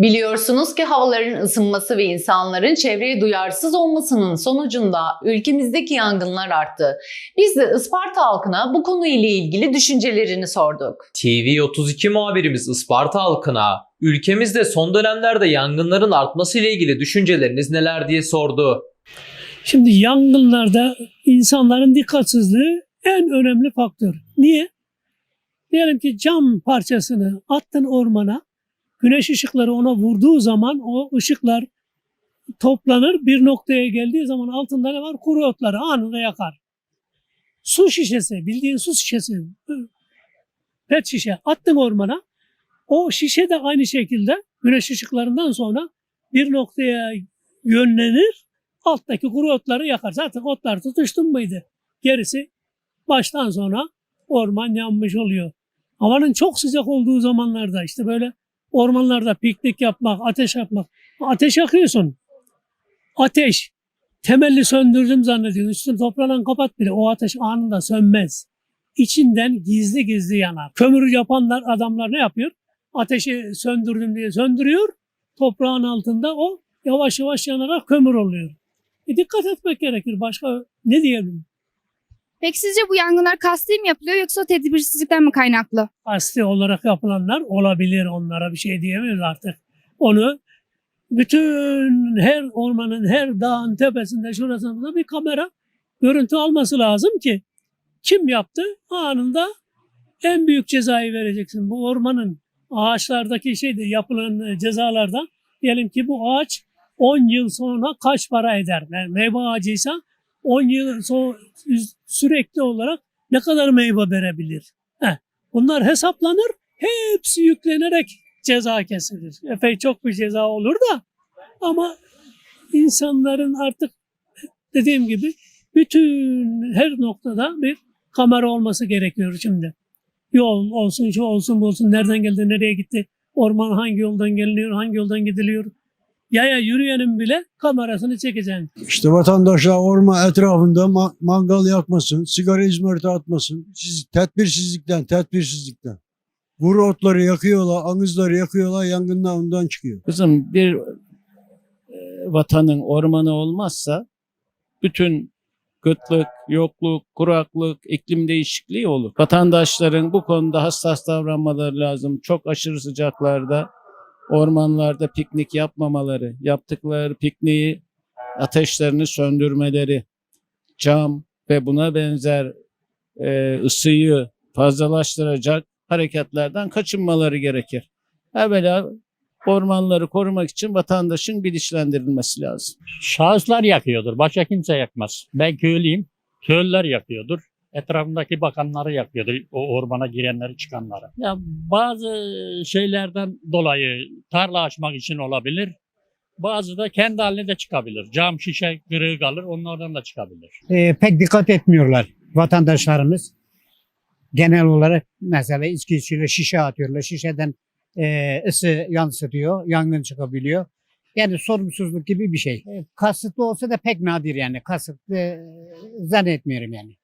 Biliyorsunuz ki havaların ısınması ve insanların çevreye duyarsız olmasının sonucunda ülkemizdeki yangınlar arttı. Biz de Isparta halkına bu konuyla ilgili düşüncelerini sorduk. TV32 muhabirimiz Isparta halkına ülkemizde son dönemlerde yangınların artması ile ilgili düşünceleriniz neler diye sordu. Şimdi yangınlarda insanların dikkatsizliği en önemli faktör. Niye? Diyelim ki cam parçasını attın ormana, güneş ışıkları ona vurduğu zaman o ışıklar toplanır, bir noktaya geldiği zaman altında ne var? Kuru otları anında yakar. Su şişesi, bildiğin su şişesi, pet şişe attın ormana, o şişe de aynı şekilde güneş ışıklarından sonra bir noktaya yönlenir, alttaki kuru otları yakar. Zaten otlar tutuştun muydu? Gerisi baştan sona orman yanmış oluyor. Havanın çok sıcak olduğu zamanlarda işte böyle ormanlarda piknik yapmak, ateş yapmak. Ateş yakıyorsun. Ateş. Temelli söndürdüm zannediyorsun. Üstünü toprağla kapat bile o ateş anında sönmez. İçinden gizli gizli yanar. Kömür yapanlar adamlar ne yapıyor? Ateşi söndürdüm diye söndürüyor. Toprağın altında o yavaş yavaş yanarak kömür oluyor. E dikkat etmek gerekir. Başka ne diyelim? Peki sizce bu yangınlar kasti mi yapılıyor yoksa tedbirsizlikten mi kaynaklı? Asti olarak yapılanlar olabilir. Onlara bir şey diyemiyoruz artık. Onu bütün her ormanın, her dağın tepesinde şurasında bir kamera görüntü alması lazım ki kim yaptı anında en büyük cezayı vereceksin. Bu ormanın ağaçlardaki şeyde yapılan cezalardan diyelim ki bu ağaç 10 yıl sonra kaç para eder? Yani meyve ağacıysa 10 yıl sonra sürekli olarak ne kadar meyve verebilir? Heh, bunlar hesaplanır, hepsi yüklenerek ceza kesilir. Epey çok bir ceza olur da ama insanların artık dediğim gibi bütün her noktada bir kamera olması gerekiyor şimdi. Yol olsun, şu olsun, bu olsun, nereden geldi, nereye gitti, orman hangi yoldan geliniyor, hangi yoldan gidiliyor. Yaya yürüyenin bile kamerasını çekeceksin. İşte vatandaşlar orman etrafında ma- mangal yakmasın, sigara izmariti atmasın. Siz, tedbirsizlikten, tedbirsizlikten. Kuru otları yakıyorlar, anızları yakıyorlar, yangınlar ondan çıkıyor. Kızım bir e, vatanın ormanı olmazsa bütün kıtlık, yokluk, kuraklık, iklim değişikliği olur. Vatandaşların bu konuda hassas davranmaları lazım. Çok aşırı sıcaklarda ormanlarda piknik yapmamaları, yaptıkları pikniği ateşlerini söndürmeleri, cam ve buna benzer e, ısıyı fazlalaştıracak hareketlerden kaçınmaları gerekir. Evvela ormanları korumak için vatandaşın bilinçlendirilmesi lazım. Şahıslar yakıyordur. Başka kimse yakmaz. Ben köylüyüm. Köylüler yakıyordur. Etrafındaki bakanları yakıyordur. O ormana girenleri çıkanları. Ya bazı şeylerden dolayı tarla açmak için olabilir. Bazı da kendi haline de çıkabilir. Cam şişe kırığı kalır onlardan da çıkabilir. e, pek dikkat etmiyorlar vatandaşlarımız. Genel olarak mesela içki içiyle şişe atıyorlar. Şişeden e, ısı yansıtıyor, yangın çıkabiliyor. Yani sorumsuzluk gibi bir şey. E, kasıtlı olsa da pek nadir yani. Kasıtlı e, zannetmiyorum yani.